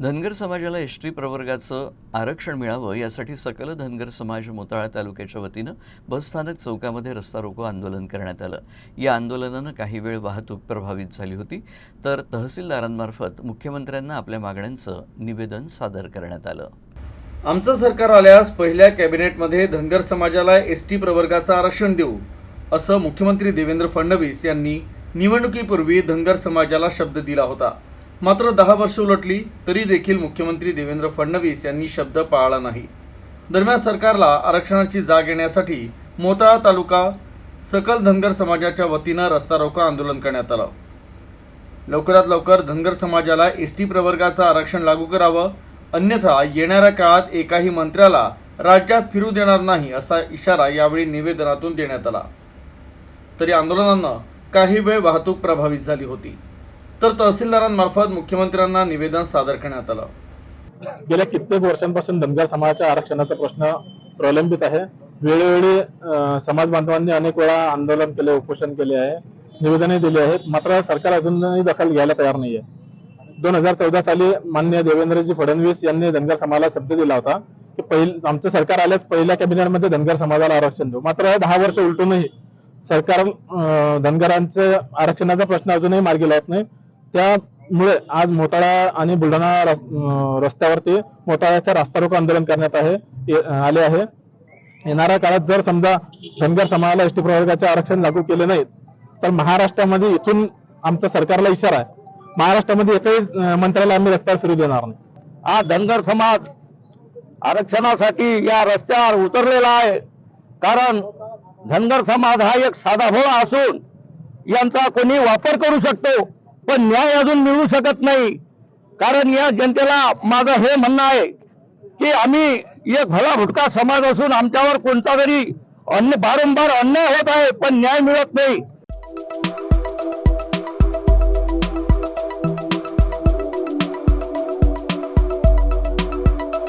धनगर समाजाला S T प्रवर्गाचं आरक्षण मिळावं यासाठी सकल धनगर समाज मोताळा तालुक्याच्या वतीनं बसस्थानक चौकामध्ये रस्ता रोको आंदोलन करण्यात आलं. या आंदोलनानं काही वेळ वाहतूक प्रभावित झाली होती तर तहसीलदारांमार्फत मुख्यमंत्र्यांना आपल्या मागण्यांचं निवेदन सादर करण्यात आलं. आमचं सरकार आल्यास पहिल्या कॅबिनेटमध्ये धनगर समाजाला एस टी प्रवर्गाचं आरक्षण देऊ असं मुख्यमंत्री देवेंद्र फडणवीस यांनी निवडणुकीपूर्वी धनगर समाजाला शब्द दिला होता. मात्र दहा वर्ष उलटली तरी देखील मुख्यमंत्री देवेंद्र फडणवीस यांनी शब्द पाळला नाही. दरम्यान सरकारला आरक्षणाची जाग येण्यासाठी मोताळा तालुका सकल धनगर समाजाच्या वतीनं रस्ता रोको आंदोलन करण्यात आलं. लवकरात लवकर धनगर समाजाला एस टी प्रवर्गाचं आरक्षण लागू करावं अन्यथा येणाऱ्या काळात एकाही मंत्र्याला राज्यात फिरू देणार नाही असा इशारा यावेळी निवेदनातून देण्यात आला. तरी आंदोलनानं काही वेळ वाहतूक प्रभावित झाली होती. तर तहसीलदारांमार्फत मुख्यमंत्र्यांना निवेदन सादर करण्यात आलं. गेल्या कित्येक वर्षांपासून धनगर समाजाच्या आरक्षणाचा प्रश्न प्रलंबित आहे. वेळोवेळी समाज बांधवांनी अनेक वेळा आंदोलन केले उपोषण केले आहे निवेदने दिली आहेत मात्र सरकार अजूनही दखल घ्यायला तयार नाहीये. दोन हजार चौदा साली मान्य देवेंद्रजी फडणवीस यांनी धनगर समाजाला शब्द दिला होता की पहिल आमचं सरकार आल्यास पहिल्या कॅबिनेटमध्ये धनगर समाजाला आरक्षण देऊ. मात्र दहा वर्ष उलटूनही सरकार धनगरांचं आरक्षणाचा प्रश्न अजूनही मार्गी लावत नाही. त्यामुळे आज मोताळा आणि बुलढाणा रस्त्यावरती मोताळ्याच्या रास्ता रोको आंदोलन करण्यात आहे आले आहे. येणाऱ्या काळात जर समजा धनगर समाजाला एसटी प्रवर्गाचे आरक्षण लागू केले नाही तर महाराष्ट्रामध्ये इथून आमच्या सरकारला इशारा आहे. महाराष्ट्रामध्ये एकही मंत्र्याला आम्ही रस्त्यावर फिरू देणार नाही. हा धनगर समाज आरक्षणासाठी या रस्त्यावर उतरलेला आहे. कारण धनगर समाज हा एक साधा भोळा असून यांचा कोणी वापर करू शकतो. पण न्याय अजून मिळू शकत नाही. कारण या जनतेला माझं हे म्हणणं आहे की आम्ही एक भला भुटका समाज असून आमच्यावर कोणता तरी अन्य वारंवार अन्याय होत आहे पण न्याय मिळत नाही.